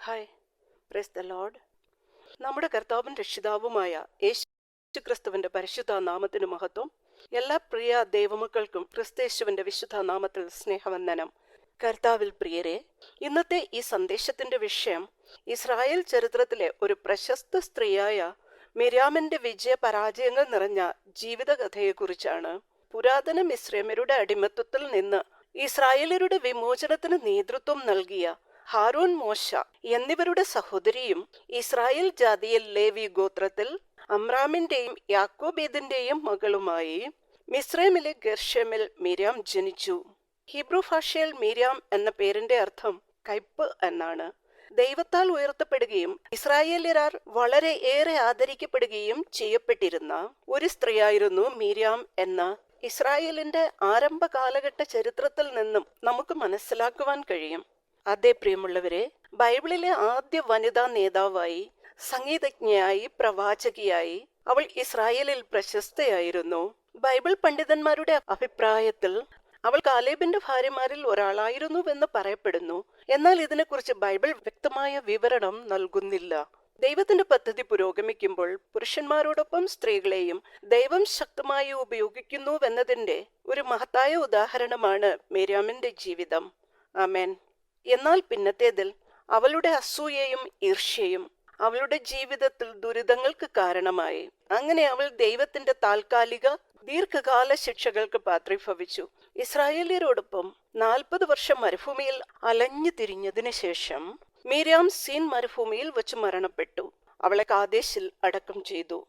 Hi. Praise the load നമ്മുടെ കർത്താവും രക്ഷിതാവുമായ യേശു ക്രിസ്തുവിന്റെ പരിശുദ്ധ നാമത്തിന് മഹത്വം. എല്ലാ പ്രിയ ദൈവമക്കൾക്കും ക്രിസ്തേശുവിന്റെ വിശുദ്ധ നാമത്തിൽ സ്നേഹവന്ദനം. കർത്താവിൽ പ്രിയരെ ഇന്നത്തെ ഈ സന്ദേശത്തിന്റെ വിഷയം ഇസ്രായേൽ ചരിത്രത്തിലെ ഒരു പ്രശസ്ത സ്ത്രീയായ മിരാമിന്റെ വിജയ പരാജയങ്ങൾ നിറഞ്ഞ ജീവിതകഥയെക്കുറിച്ചാണ് പുരാതന മിശ്രമരുടെ അടിമത്വത്തിൽ നിന്ന് ഇസ്രായേലരുടെ വിമോചനത്തിന് നേതൃത്വം നൽകിയ ഹാറൂൺ മോശ എന്നിവരുടെ സഹോദരിയും ഇസ്രായേൽ ജാതിയിൽ ലേവി ഗോത്രത്തിൽ അമ്രാമിന്റെയും യാക്കോബേദിന്റെയും മകളുമായി മിസ്രൈമിലെ ഗർഷമിൽ മിരാം ജനിച്ചു. ഹിബ്രു ഭാഷയിൽ മിരാം എന്ന പേരിന്റെ അർത്ഥം കയ്പ് എന്നാണ്. ദൈവത്താൽ ഉയർത്തപ്പെടുകയും ഇസ്രായേലിരാർ വളരെ ഏറെ ആദരിക്കപ്പെടുകയും ചെയ്യപ്പെട്ടിരുന്ന ഒരു സ്ത്രീയായിരുന്നു മീരാം എന്ന ഇസ്രായേലിന്റെ ആരംഭ കാലഘട്ട ചരിത്രത്തിൽ നിന്നും നമുക്ക് മനസ്സിലാക്കുവാൻ കഴിയും. അതേ പ്രിയമുള്ളവരെ ബൈബിളിലെ ആദ്യ വനിതാ നേതാവായി സംഗീതജ്ഞയായി പ്രവാചകിയായി അവൾ ഇസ്രായേലിൽ പ്രശസ്തയായിരുന്നു. ബൈബിൾ പണ്ഡിതന്മാരുടെ അഭിപ്രായത്തിൽ അവൾ കാലേബിന്റെ ഭാര്യമാരിൽ ഒരാളായിരുന്നുവെന്ന് പറയപ്പെടുന്നു. എന്നാൽ ഇതിനെക്കുറിച്ച് ബൈബിൾ വ്യക്തമായ വിവരണം നൽകുന്നില്ല. ദൈവത്തിന്റെ പദ്ധതി പുരോഗമിക്കുമ്പോൾ പുരുഷന്മാരോടൊപ്പം സ്ത്രീകളെയും ദൈവം ശക്തമായി ഉപയോഗിക്കുന്നുവെന്നതിന്റെ ഒരു മഹത്തായ ഉദാഹരണമാണ് മേരാമിന്റെ ജീവിതം. ആമേൻ. എന്നാൽ പിന്നത്തേതിൽ അവളുടെ അസൂയയും ഈർഷ്യയും അവളുടെ ജീവിതത്തിൽ ദുരിതങ്ങൾക്ക് കാരണമായി. അങ്ങനെ അവൾ ദൈവത്തിന്റെ താൽക്കാലിക ദീർഘകാല ശിക്ഷകൾക്ക് പാത്രീഭവിച്ചു. ഇസ്രായേലിയരോടൊപ്പം നാൽപ്പത് വർഷം മരുഭൂമിയിൽ അലഞ്ഞു തിരിഞ്ഞതിനു ശേഷം മീരാം സീൻ മരുഭൂമിയിൽ വെച്ച് മരണപ്പെട്ടു. അവളെ കാദേശിൽ അടക്കം ചെയ്തു.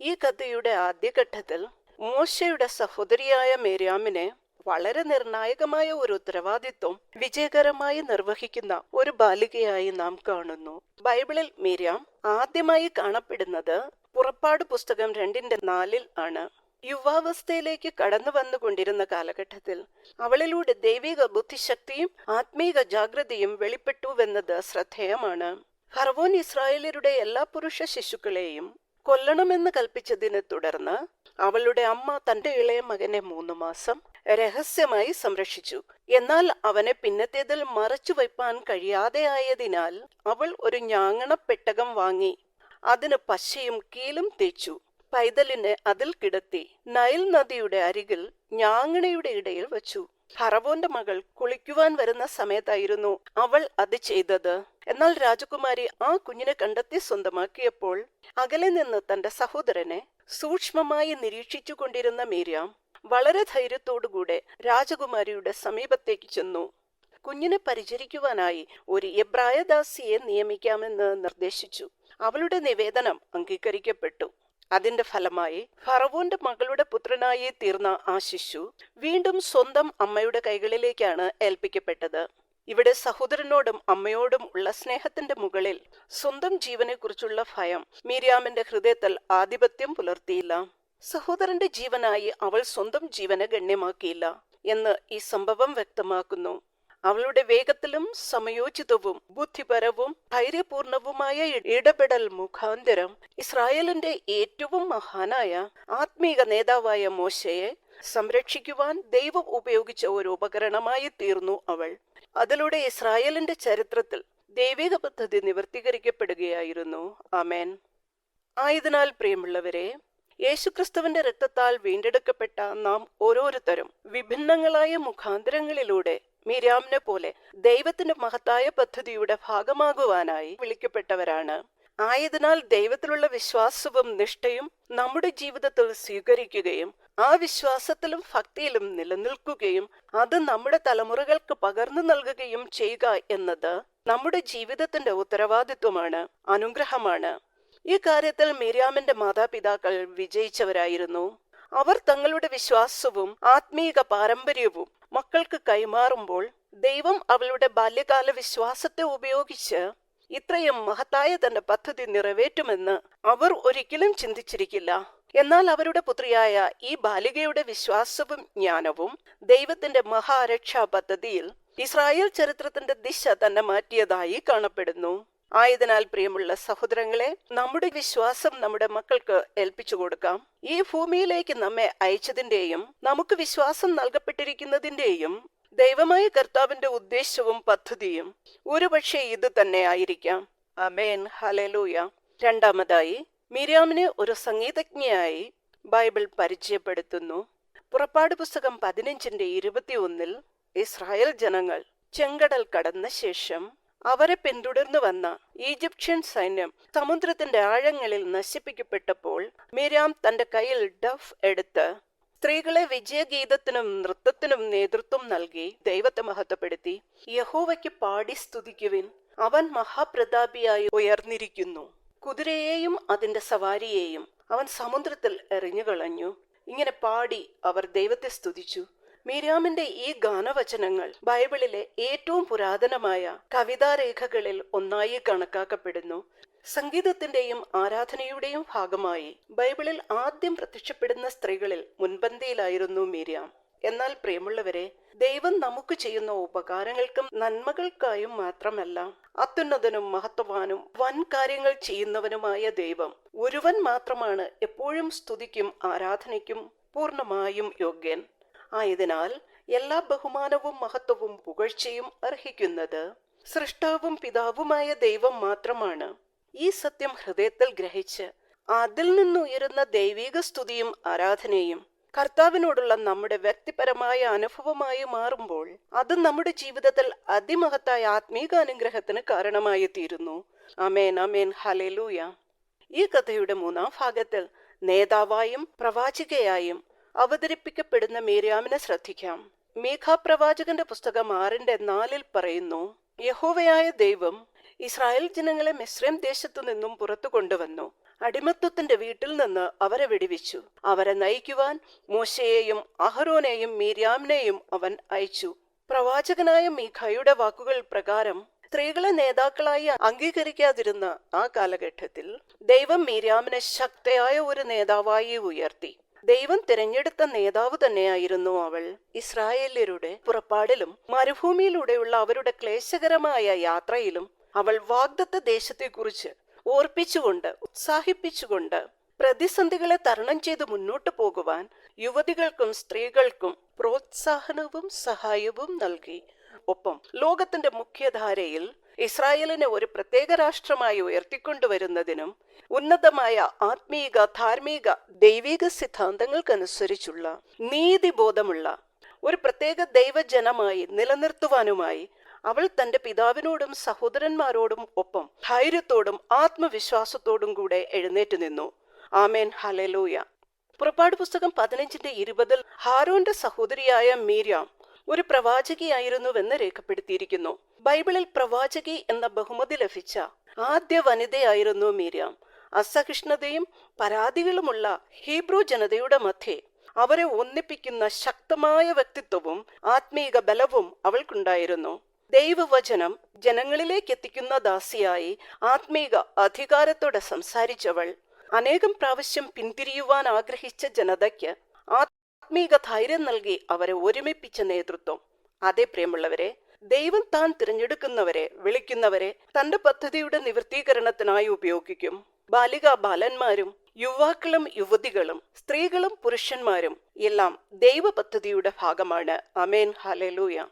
ഈ കഥയുടെ ആദ്യഘട്ടത്തിൽ മോശയുടെ സഹോദരിയായ മേരാമിനെ വളരെ നിർണായകമായ ഒരു ഉത്തരവാദിത്വം വിജയകരമായി നിർവഹിക്കുന്ന ഒരു ബാലികയായി നാം കാണുന്നു. ബൈബിളിൽ മീരാം ആദ്യമായി കാണപ്പെടുന്നത് പുറപ്പാട് പുസ്തകം രണ്ടിന്റെ നാലിൽ ആണ്. യുവാവസ്ഥയിലേക്ക് കടന്നു വന്നുകൊണ്ടിരുന്ന കാലഘട്ടത്തിൽ അവളിലൂടെ ദൈവിക ബുദ്ധിശക്തിയും ആത്മീക ജാഗ്രതയും വെളിപ്പെട്ടുവെന്നത് ശ്രദ്ധേയമാണ്. ഹർവോൻ ഇസ്രായേലരുടെ എല്ലാ പുരുഷ ശിശുക്കളെയും കൊല്ലണമെന്ന് കൽപ്പിച്ചതിനെ തുടർന്ന് അവളുടെ അമ്മ തന്റെ ഇളയ മകനെ മൂന്ന് മാസം രഹസ്യമായി സംരക്ഷിച്ചു. എന്നാൽ അവനെ പിന്നത്തേതിൽ മറച്ചു വയ്പാൻ കഴിയാതെയായതിനാൽ അവൾ ഒരു ഞാങ്ങണ പെട്ടകം വാങ്ങി. അതിന് പശയും കീലും തേച്ചു. പൈതലിനെ അതിൽ കിടത്തി നൈൽ നദിയുടെ അരികിൽ ഞാങ്ങണയുടെ ഇടയിൽ വച്ചു. ഫറവോന്റെ മകൾ കുളിക്കുവാൻ വരുന്ന സമയത്തായിരുന്നു അവൾ അത് ചെയ്തത്. എന്നാൽ രാജകുമാരി ആ കുഞ്ഞിനെ കണ്ടെത്തി സ്വന്തമാക്കിയപ്പോൾ അകലെ നിന്ന് തന്റെ സഹോദരനെ സൂക്ഷ്മമായി നിരീക്ഷിച്ചു കൊണ്ടിരുന്ന മീരാം വളരെ ധൈര്യത്തോടുകൂടെ രാജകുമാരിയുടെ സമീപത്തേക്ക് ചെന്നു. കുഞ്ഞിനെ പരിചരിക്കുവാനായി ഒരു എബ്രായദാസിയെ നിയമിക്കാമെന്ന് നിർദ്ദേശിച്ചു. അവളുടെ നിവേദനം അംഗീകരിക്കപ്പെട്ടു. അതിന്റെ ഫലമായി ഫറവോന്റെ മകളുടെ പുത്രനായി തീർന്ന ആ ശിശു വീണ്ടും സ്വന്തം അമ്മയുടെ കൈകളിലേക്കാണ് ഏൽപ്പിക്കപ്പെട്ടത്. ഇവിടെ സഹോദരനോടും അമ്മയോടും ഉള്ള സ്നേഹത്തിന്റെ മുകളിൽ സ്വന്തം ജീവനെക്കുറിച്ചുള്ള ഭയം മീരിയാമിന്റെ ഹൃദയത്തിൽ ആധിപത്യം പുലർത്തിയില്ല. സഹോദരന്റെ ജീവനായി അവൾ സ്വന്തം ജീവനെ ഗണ്യമാക്കിയില്ല എന്ന് ഈ സംഭവം വ്യക്തമാക്കുന്നു. അവളുടെ വേഗത്തിലും സമയോചിതവും ബുദ്ധിപരവും ധൈര്യപൂർണവുമായ ഇടപെടൽ മുഖാന്തരം ഇസ്രായേലിന്റെ ഏറ്റവും മഹാനായ ആത്മീക നേതാവായ മോശയെ സംരക്ഷിക്കുവാൻ ദൈവം ഉപയോഗിച്ച ഒരു ഉപകരണമായി തീർന്നു അവൾ. അതിലൂടെ ഇസ്രായേലിന്റെ ചരിത്രത്തിൽ ദൈവിക പദ്ധതി നിവർത്തീകരിക്കപ്പെടുകയായിരുന്നു. ആമേൻ. ആയതിനാൽ പ്രിയമുള്ളവരെ യേശുക്രിസ്തുവിന്റെ രക്തത്താൽ വീണ്ടെടുക്കപ്പെട്ട നാം ഓരോരുത്തരും വിഭിന്നങ്ങളായ മുഖാന്തരങ്ങളിലൂടെ മിരാമിനെ പോലെ ദൈവത്തിന്റെ മഹത്തായ പദ്ധതിയുടെ ഭാഗമാകുവാനായി വിളിക്കപ്പെട്ടവരാണ്. ആയതിനാൽ ദൈവത്തിലുള്ള വിശ്വാസവും നിഷ്ഠയും നമ്മുടെ ജീവിതത്തിൽ സ്വീകരിക്കുകയും ആ വിശ്വാസത്തിലും ഭക്തിയിലും നിലനിൽക്കുകയും അത് നമ്മുടെ തലമുറകൾക്ക് പകർന്നു നൽകുകയും ചെയ്യുക എന്നത് നമ്മുടെ ജീവിതത്തിന്റെ ഉത്തരവാദിത്വമാണ് അനുഗ്രഹമാണ്. ഈ കാര്യത്തിൽ മിര്യാമിന്റെ മാതാപിതാക്കൾ വിജയിച്ചവരായിരുന്നു. അവർ തങ്ങളുടെ വിശ്വാസവും ആത്മീക പാരമ്പര്യവും മക്കൾക്ക് കൈമാറുമ്പോൾ ദൈവം അവളുടെ ബാല്യകാല വിശ്വാസത്തെ ഉപയോഗിച്ച് ഇത്രയും മഹത്തായ തന്റെ പദ്ധതി നിറവേറ്റുമെന്ന് അവർ ഒരിക്കലും ചിന്തിച്ചിരിക്കില്ല. എന്നാൽ അവരുടെ പുത്രിയായ ഈ ബാലികയുടെ വിശ്വാസവും ജ്ഞാനവും ദൈവത്തിന്റെ മഹാരക്ഷാ പദ്ധതിയിൽ ഇസ്രായേൽ ചരിത്രത്തിന്റെ ദിശ തന്നെ മാറ്റിയതായി കാണപ്പെടുന്നു. ആയതിനാൽ പ്രിയമുള്ള സഹോദരങ്ങളെ നമ്മുടെ വിശ്വാസം നമ്മുടെ മക്കൾക്ക് ഏൽപ്പിച്ചു കൊടുക്കാം. ഈ ഭൂമിയിലേക്ക് നമ്മെ അയച്ചതിന്റെയും നമുക്ക് വിശ്വാസം നൽകപ്പെട്ടിരിക്കുന്നതിന്റെയും ദൈവമായ കർത്താവിന്റെ ഉദ്ദേശവും പദ്ധതിയും ഒരുപക്ഷെ ഇത് തന്നെ ആയിരിക്കാം. അമേൻ ഹലലൂയ രണ്ടാമതായി മിരിയാമിന് ഒരു സംഗീതജ്ഞയായി ബൈബിൾ പരിചയപ്പെടുത്തുന്നു. പുറപ്പാട് പുസ്തകം പതിനഞ്ചിന്റെ ഇരുപത്തിയൊന്നിൽ ഇസ്രായേൽ ജനങ്ങൾ ചെങ്കടൽ കടന്ന ശേഷം അവരെ പിന്തുടർന്നു വന്ന ഈജിപ്ഷ്യൻ സൈന്യം സമുദ്രത്തിന്റെ ആഴങ്ങളിൽ നശിപ്പിക്കപ്പെട്ടപ്പോൾ മിരാം തന്റെ കയ്യിൽ ഡഫ് എടുത്ത് സ്ത്രീകളെ വിജയഗീതത്തിനും നൃത്തത്തിനും നേതൃത്വം നൽകി ദൈവത്തെ മഹത്വപ്പെടുത്തി. യഹോവയ്ക്ക് പാടി സ്തുതിക്കുവിൻ. അവൻ മഹാപ്രതാപിയായി ഉയർന്നിരിക്കുന്നു. കുതിരയെയും അതിന്റെ സവാരിയെയും അവൻ സമുദ്രത്തിൽ എറിഞ്ഞുകളഞ്ഞു. ഇങ്ങനെ പാടി അവർ ദൈവത്തെ സ്തുതിച്ചു. മീരാമിന്റെ ഈ ഗാനവചനങ്ങൾ ബൈബിളിലെ ഏറ്റവും പുരാതനമായ കവിതാരേഖകളിൽ ഒന്നായി കണക്കാക്കപ്പെടുന്നു. സംഗീതത്തിന്റെയും ആരാധനയുടെയും ഭാഗമായി ബൈബിളിൽ ആദ്യം പ്രത്യക്ഷപ്പെടുന്ന സ്ത്രീകളിൽ മുൻപന്തിയിലായിരുന്നു മീരിയാം. എന്നാൽ പ്രിയമുള്ളവരെ ദൈവം നമുക്ക് ചെയ്യുന്ന ഉപകാരങ്ങൾക്കും നന്മകൾക്കായും മാത്രമല്ല അത്യുന്നതനും മഹത്വവാനും വൻ കാര്യങ്ങൾ ചെയ്യുന്നവനുമായ ദൈവം ഒരുവൻ മാത്രമാണ് എപ്പോഴും സ്തുതിക്കും ആരാധനയ്ക്കും പൂർണമായും യോഗ്യൻ. ആയതിനാൽ എല്ലാ ബഹുമാനവും മഹത്വവും പുകഴ്ചയും അർഹിക്കുന്നത് സൃഷ്ടാവും പിതാവുമായ ദൈവം മാത്രമാണ്. ഈ സത്യം ഹൃദയത്തിൽ ഗ്രഹിച്ച് അതിൽ നിന്നുയരുന്ന ദൈവിക സ്തുതിയും ആരാധനയും കർത്താവിനോടുള്ള നമ്മുടെ വ്യക്തിപരമായ അനുഭവമായി മാറുമ്പോൾ അത് നമ്മുടെ ജീവിതത്തിൽ അതിമഹത്തായ ആത്മീക അനുഗ്രഹത്തിന് കാരണമായി തീരുന്നു അമേൻ അമേൻ ഹലെലൂയ ഈ കഥയുടെ മൂന്നാം ഭാഗത്തിൽ നേതാവായും പ്രവാചികയായും അവതരിപ്പിക്കപ്പെടുന്ന മീര്യാമിനെ ശ്രദ്ധിക്കാം. മേഘാപ്രവാചകന്റെ പ്രവാചകന്റെ പുസ്തകം ആറിന്റെ നാലിൽ പറയുന്നു യഹോവയായ ദൈവം ഇസ്രായേൽ ജനങ്ങളെ മിശ്രം ദേശത്തു നിന്നും പുറത്തു കൊണ്ടുവന്നു. അടിമത്വത്തിന്റെ വീട്ടിൽ നിന്ന് അവരെ വെടിവെച്ചു. അവരെ നയിക്കുവാൻ മോശയെയും അഹറോനെയും മീര്യാമിനെയും അവൻ അയച്ചു. പ്രവാചകനായ മീഖയുടെ വാക്കുകൾ പ്രകാരം സ്ത്രീകളെ നേതാക്കളായി അംഗീകരിക്കാതിരുന്ന ആ കാലഘട്ടത്തിൽ ദൈവം മീര്യാമിനെ ശക്തയായ ഒരു നേതാവായി ഉയർത്തി. ദൈവം തിരഞ്ഞെടുത്ത നേതാവ് തന്നെയായിരുന്നു അവൾ. ഇസ്രായേല്യരുടെ പുറപ്പാടിലും മരുഭൂമിയിലൂടെയുള്ള അവരുടെ ക്ലേശകരമായ യാത്രയിലും അവൾ വാഗ്ദത്ത ദേശത്തെക്കുറിച്ച് ഓർപ്പിച്ചുകൊണ്ട് ഉത്സാഹിപ്പിച്ചുകൊണ്ട് പ്രതിസന്ധികളെ തരണം ചെയ്ത് മുന്നോട്ടു പോകുവാൻ യുവതികൾക്കും സ്ത്രീകൾക്കും പ്രോത്സാഹനവും സഹായവും നൽകി. ഒപ്പം ലോകത്തിന്റെ മുഖ്യധാരയിൽ ഇസ്രായേലിനെ ഒരു പ്രത്യേക രാഷ്ട്രമായി ഉയർത്തിക്കൊണ്ടുവരുന്നതിനും ഉന്നതമായ ആത്മീക ധാർമ്മിക ദൈവിക സിദ്ധാന്തങ്ങൾക്കനുസരിച്ചുള്ള നീതിബോധമുള്ള ഒരു പ്രത്യേക ദൈവജനമായി നിലനിർത്തുവാനുമായി അവൾ തന്റെ പിതാവിനോടും സഹോദരന്മാരോടും ഒപ്പം ധൈര്യത്തോടും ആത്മവിശ്വാസത്തോടും കൂടെ എഴുന്നേറ്റ് നിന്നു. ആമേൻ. ഹലലൂയ പുറപ്പാട് പുസ്തകം പതിനഞ്ചിന്റെ ഇരുപതിൽ ഹാരോന്റെ സഹോദരിയായ മീര്യാം ഒരു പ്രവാചകിയായിരുന്നുവെന്ന് രേഖപ്പെടുത്തിയിരിക്കുന്നു. ബൈബിളിൽ പ്രവാചകി എന്ന ബഹുമതി ലഭിച്ച ആദ്യ വനിതയായിരുന്നു മീരിയാം. അസഹിഷ്ണുതയും പരാതികളുമുള്ള ഹീബ്രു ജനതയുടെ മധ്യേ അവരെ ഒന്നിപ്പിക്കുന്ന ശക്തമായ വ്യക്തിത്വവും ആത്മീക ബലവും അവൾക്കുണ്ടായിരുന്നു. ദൈവവചനം ജനങ്ങളിലേക്ക് എത്തിക്കുന്ന ദാസിയായി ആത്മീക അധികാരത്തോടെ സംസാരിച്ചവൾ. അനേകം പ്രാവശ്യം പിന്തിരിയുവാൻ ആഗ്രഹിച്ച ജനതയ്ക്ക് ആത്മീക ധൈര്യം നൽകി അവരെ ഒരുമിപ്പിച്ച നേതൃത്വം. അതേ പ്രിയമുള്ളവരെ ദൈവം താൻ തിരഞ്ഞെടുക്കുന്നവരെ വിളിക്കുന്നവരെ തന്റെ പദ്ധതിയുടെ നിവൃത്തീകരണത്തിനായി ഉപയോഗിക്കും. ബാലിക ബാലന്മാരും യുവാക്കളും യുവതികളും സ്ത്രീകളും പുരുഷന്മാരും എല്ലാം ദൈവ പദ്ധതിയുടെ ഭാഗമാണ്. അമേൻ ഹലലൂയ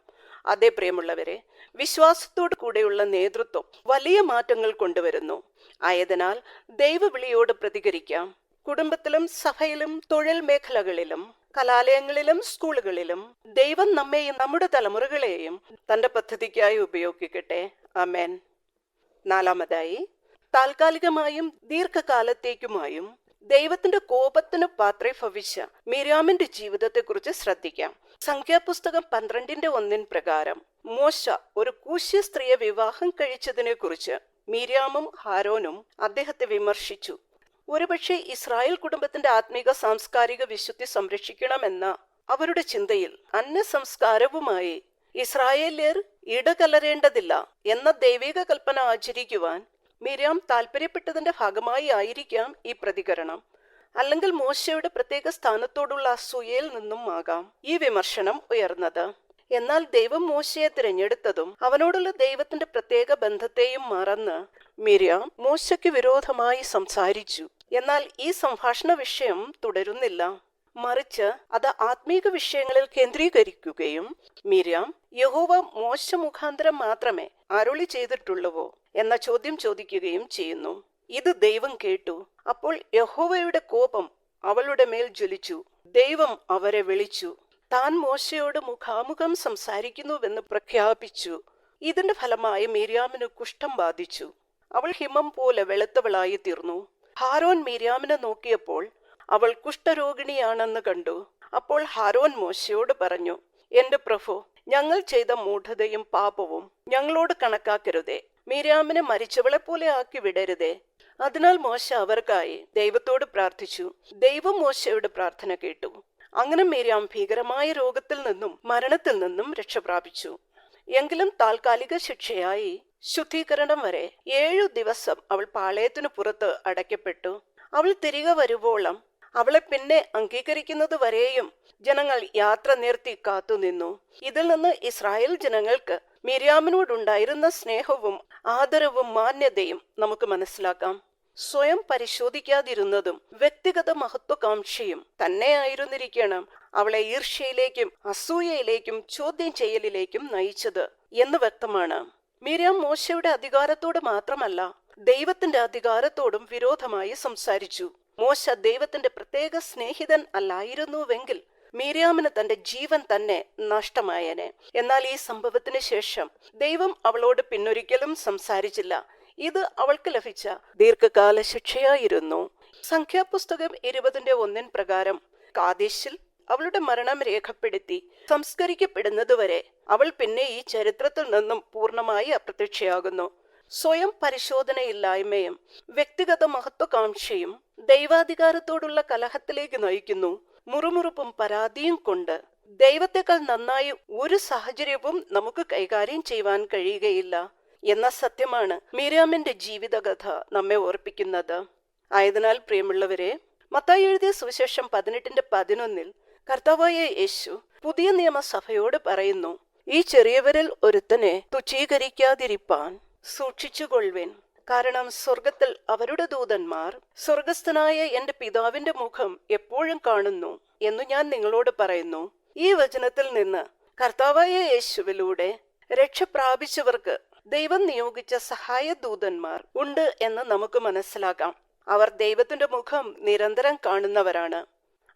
അതേ പ്രിയമുള്ളവരെ വിശ്വാസത്തോടു കൂടെയുള്ള നേതൃത്വം വലിയ മാറ്റങ്ങൾ കൊണ്ടുവരുന്നു. ആയതിനാൽ ദൈവവിളിയോട് പ്രതികരിക്കാം. കുടുംബത്തിലും സഭയിലും തൊഴിൽ മേഖലകളിലും കലാലയങ്ങളിലും സ്കൂളുകളിലും ദൈവം നമ്മെയും നമ്മുടെ തലമുറകളെയും തന്റെ പദ്ധതിക്കായി ഉപയോഗിക്കട്ടെ. അമേൻ നാലാമതായി താൽക്കാലികമായും ദീർഘകാലത്തേക്കുമായും ദൈവത്തിന്റെ കോപത്തിന് പാത്രീഭവിച്ച മിരാമിന്റെ ജീവിതത്തെക്കുറിച്ച് ശ്രദ്ധിക്കാം. സംഖ്യാപുസ്തകം പന്ത്രണ്ടിന്റെ ഒന്നിൻ പ്രകാരം മോശ ഒരു കൂശ്യ സ്ത്രീയെ വിവാഹം കഴിച്ചതിനെക്കുറിച്ച് കുറിച്ച് മീര്യാമും ഹാരോനും അദ്ദേഹത്തെ വിമർശിച്ചു. ഒരുപക്ഷെ ഇസ്രായേൽ കുടുംബത്തിന്റെ ആത്മീക സാംസ്കാരിക വിശുദ്ധി സംരക്ഷിക്കണമെന്ന അവരുടെ ചിന്തയിൽ അന്യ സംസ്കാരവുമായി ഇസ്രായേലിയർ ഇടകലരേണ്ടതില്ല എന്ന ദൈവിക കൽപ്പന ആചരിക്കുവാൻ മിരാം താല്പര്യപ്പെട്ടതിന്റെ ഭാഗമായി ആയിരിക്കാം ഈ പ്രതികരണം. അല്ലെങ്കിൽ മോശയുടെ പ്രത്യേക സ്ഥാനത്തോടുള്ള അസൂയയിൽ നിന്നും ആകാം ഈ വിമർശനം ഉയർന്നത്. എന്നാൽ ദൈവം മോശയെ തിരഞ്ഞെടുത്തതും അവനോടുള്ള ദൈവത്തിന്റെ പ്രത്യേക ബന്ധത്തെയും മറന്ന് മിര്യാം മോശയ്ക്ക് വിരോധമായി സംസാരിച്ചു. എന്നാൽ ഈ സംഭാഷണ വിഷയം തുടരുന്നില്ല. മറിച്ച് അത് ആത്മീക വിഷയങ്ങളിൽ കേന്ദ്രീകരിക്കുകയും മിര്യാം യഹോവ മോശ മുഖാന്തരം മാത്രമേ അരുളി ചെയ്തിട്ടുള്ളവോ എന്ന ചോദ്യം ചോദിക്കുകയും ചെയ്യുന്നു. ഇത് ദൈവം കേട്ടു. അപ്പോൾ യഹോവയുടെ കോപം അവളുടെ മേൽ ജ്വലിച്ചു. ദൈവം അവരെ വിളിച്ചു. താൻ മോശയോട് മുഖാമുഖം സംസാരിക്കുന്നുവെന്ന് പ്രഖ്യാപിച്ചു. ഇതിന്റെ ഫലമായി മീര്യാമിന് കുഷ്ഠം ബാധിച്ചു. അവൾ ഹിമം പോലെ വെളുത്തവളായി തീർന്നു. ഹാരോൻ മീര്യാമിനെ നോക്കിയപ്പോൾ അവൾ കുഷ്ഠരോഗിണിയാണെന്ന് കണ്ടു. അപ്പോൾ ഹാരോൻ മോശയോട് പറഞ്ഞു എന്റെ പ്രഭു ഞങ്ങൾ ചെയ്ത മൂഢതയും പാപവും ഞങ്ങളോട് കണക്കാക്കരുതേ. മീരാമിനെ മരിച്ചവളെ പോലെ ആക്കി വിടരുതേ. അതിനാൽ മോശ അവർക്കായി ദൈവത്തോട് പ്രാർത്ഥിച്ചു. ദൈവം മോശയുടെ പ്രാർത്ഥന കേട്ടു. അങ്ങനെ മേരിയാം ഭീകരമായ രോഗത്തിൽ നിന്നും മരണത്തിൽ നിന്നും രക്ഷപ്രാപിച്ചു എങ്കിലും താൽക്കാലിക ശിക്ഷയായി ശുദ്ധീകരണം വരെ ഏഴു ദിവസം അവൾ പാളയത്തിനു പുറത്ത് അടയ്ക്കപ്പെട്ടു. അവൾ തിരികെ വരുവോളം അവളെ പിന്നെ അംഗീകരിക്കുന്നത് വരെയും ജനങ്ങൾ യാത്ര നിർത്തി കാത്തുനിന്നു ഇതിൽ നിന്ന് ഇസ്രായേൽ ജനങ്ങൾക്ക് മിര്യാമിനോടുണ്ടായിരുന്ന സ്നേഹവും ആദരവും മാന്യതയും നമുക്ക് മനസ്സിലാക്കാം. സ്വയം പരിശോധിക്കാതിരുന്നതും വ്യക്തിഗത മഹത്വകാംക്ഷയും തന്നെയായിരുന്നിരിക്കണം അവളെ ഈർഷ്യയിലേക്കും അസൂയയിലേക്കും ചോദ്യം ചെയ്യലിലേക്കും നയിച്ചത് എന്ന് വ്യക്തമാണ്. മീരാം മോശയുടെ അധികാരത്തോട് മാത്രമല്ല ദൈവത്തിന്റെ അധികാരത്തോടും വിരോധമായി സംസാരിച്ചു. മോശ ദൈവത്തിന്റെ പ്രത്യേക സ്നേഹിതൻ അല്ലായിരുന്നുവെങ്കിൽ മീര്യാമിന് തന്റെ ജീവൻ തന്നെ നഷ്ടമായേനെ. എന്നാൽ ഈ സംഭവത്തിന് ശേഷം ദൈവം അവളോട് പിന്നൊരിക്കലും സംസാരിച്ചില്ല. ഇത് അവൾക്ക് ലഭിച്ച ദീർഘകാല ശിക്ഷയായിരുന്നു. സംഖ്യാപുസ്തകം ഇരുപതിന്റെ ഒന്നിൻ പ്രകാരം കാദേശിൽ അവളുടെ മരണം രേഖപ്പെടുത്തി സംസ്കരിക്കപ്പെടുന്നതുവരെ അവൾ പിന്നെ ഈ ചരിത്രത്തിൽ നിന്നും പൂർണമായി അപ്രത്യക്ഷയാകുന്നു. സ്വയം പരിശോധനയില്ലായ്മയും വ്യക്തിഗത മഹത്വകാംക്ഷയും ദൈവാധികാരത്തോടുള്ള കലഹത്തിലേക്ക് നയിക്കുന്നു. മുറുമുറുപ്പും പരാതിയും കൊണ്ട് ദൈവത്തെക്കാൾ നന്നായി ഒരു സാഹചര്യവും നമുക്ക് കൈകാര്യം ചെയ്യുവാൻ കഴിയുകയില്ല. എന്ന സത്യമാണ് മീരാമിന്റെ ജീവിതകഥ നമ്മെ ഓർപ്പിക്കുന്നത്. ആയതിനാൽ പ്രിയമുള്ളവരെ മത്തായി എഴുതിയ സുവിശേഷം പതിനെട്ടിന്റെ പതിനൊന്നിൽ കർത്താവായ യേശു പുതിയ നിയമസഭയോട് പറയുന്നു ഈ ചെറിയവരിൽ ഒരുത്തനെ തുച്ഛീകരിക്കാതിരിപ്പാൻ സൂക്ഷിച്ചുകൊള്ളുവിൻ. കാരണം സ്വർഗത്തിൽ അവരുടെ ദൂതന്മാർ സ്വർഗസ്ഥനായ എന്റെ പിതാവിന്റെ മുഖം എപ്പോഴും കാണുന്നു എന്ന് ഞാൻ നിങ്ങളോട് പറയുന്നു. ഈ വചനത്തിൽ നിന്ന് കർത്താവായ യേശുവിലൂടെ രക്ഷ പ്രാപിച്ചവർക്ക് ദൈവം നിയോഗിച്ച സഹായ ദൂതന്മാർ ഉണ്ട് എന്ന് നമുക്ക് മനസ്സിലാക്കാം. അവർ ദൈവത്തിന്റെ മുഖം നിരന്തരം കാണുന്നവരാണ്.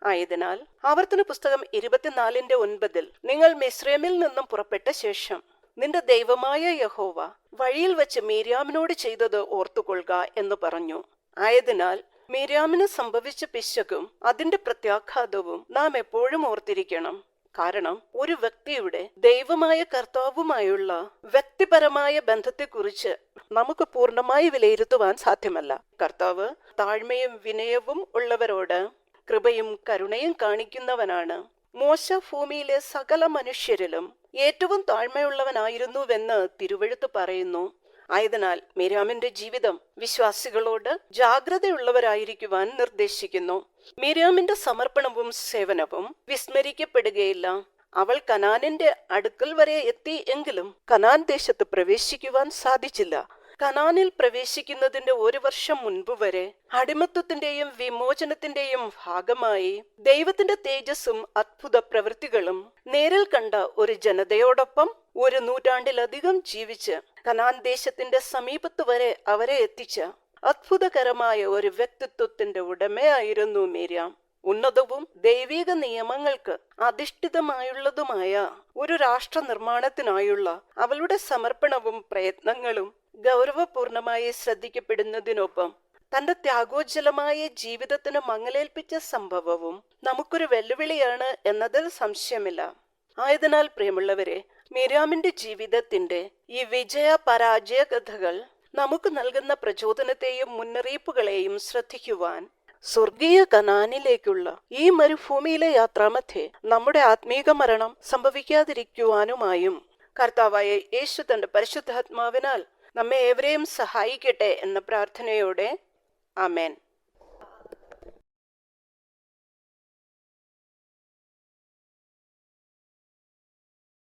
ആയതിനാൽ ആവർത്തന പുസ്തകം ഇരുപത്തിനാലിന്റെ ഒൻപതിൽ നിങ്ങൾ മിശ്രമിൽ നിന്നും പുറപ്പെട്ട ശേഷം നിന്റെ ദൈവമായ യഹോവ വഴിയിൽ വെച്ച് മീര്യാമിനോട് ചെയ്തത് ഓർത്തുകൊള്ളുക എന്ന് പറഞ്ഞു. ആയതിനാൽ മീര്യാമിന് സംഭവിച്ച പിശകും അതിന്റെ പ്രത്യാഘാതവും നാം എപ്പോഴും ഓർത്തിരിക്കണം. കാരണം ഒരു വ്യക്തിയുടെ ദൈവമായ കർത്താവുമായുള്ള വ്യക്തിപരമായ ബന്ധത്തെക്കുറിച്ച് നമുക്ക് പൂർണമായി വിലയിരുത്തുവാൻ സാധ്യമല്ല. കർത്താവ് താഴ്മയും വിനയവും ഉള്ളവരോട് കൃപയും കരുണയും കാണിക്കുന്നവനാണ്. മോശ ഭൂമിയിലെ സകല മനുഷ്യരിലും ഏറ്റവും താഴ്മയുള്ളവനായിരുന്നുവെന്ന് തിരുവഴുത്ത് പറയുന്നു. ആയതിനാൽ മീരാമിന്റെ ജീവിതം വിശ്വാസികളോട് ജാഗ്രതയുള്ളവരായിരിക്കുവാൻ നിർദ്ദേശിക്കുന്നു. മീരാമിന്റെ സമർപ്പണവും സേവനവും വിസ്മരിക്കപ്പെടുകയില്ല. അവൾ കനാനിന്റെ അടുക്കൽ വരെ എത്തി എങ്കിലും കനാൻ ദേശത്ത് പ്രവേശിക്കുവാൻ സാധിച്ചില്ല. കനാനിൽ പ്രവേശിക്കുന്നതിന്റെ ഒരു വർഷം മുൻപ് വരെ അടിമത്വത്തിന്റെയും വിമോചനത്തിന്റെയും ഭാഗമായി ദൈവത്തിന്റെ തേജസ്സും അത്ഭുത പ്രവൃത്തികളും നേരിൽ കണ്ട ഒരു ജനതയോടൊപ്പം ഒരു നൂറ്റാണ്ടിലധികം ജീവിച്ച് കനാൻ ദേശത്തിന്റെ സമീപത്ത് വരെ അവരെ എത്തിച്ച അത്ഭുതകരമായ ഒരു വ്യക്തിത്വത്തിന്റെ ഉടമയായിരുന്നു മീരിയാം. ഉന്നതവും ദൈവിക നിയമങ്ങൾക്ക് അധിഷ്ഠിതമായുള്ളതുമായ ഒരു രാഷ്ട്ര നിർമ്മാണത്തിനായുള്ള അവളുടെ സമർപ്പണവും പ്രയത്നങ്ങളും ഗൗരവപൂർണമായി ശ്രദ്ധിക്കപ്പെടുന്നതിനൊപ്പം തന്റെ ത്യാഗോജ്ജലമായ ജീവിതത്തിന് മങ്ങലേൽപ്പിച്ച സംഭവവും നമുക്കൊരു വെല്ലുവിളിയാണ് എന്നതിൽ സംശയമില്ല. ആയതിനാൽ പ്രിയമുള്ളവരെ മീരാമിന്റെ ജീവിതത്തിന്റെ ഈ വിജയ പരാജയ കഥകൾ നമുക്ക് നൽകുന്ന പ്രചോദനത്തെയും മുന്നറിയിപ്പുകളെയും ശ്രദ്ധിക്കുവാൻ സ്വർഗീയ കനാനിലേക്കുള്ള ഈ മരുഭൂമിയിലെ യാത്രാമധ്യേ നമ്മുടെ ആത്മീക മരണം സംഭവിക്കാതിരിക്കുവാനുമായും കർത്താവായ യേശു തന്റെ പരിശുദ്ധാത്മാവിനാൽ നമ്മെ ഏവരെയും സഹായിക്കട്ടെ എന്ന പ്രാർത്ഥനയോടെ. ആമേൻ.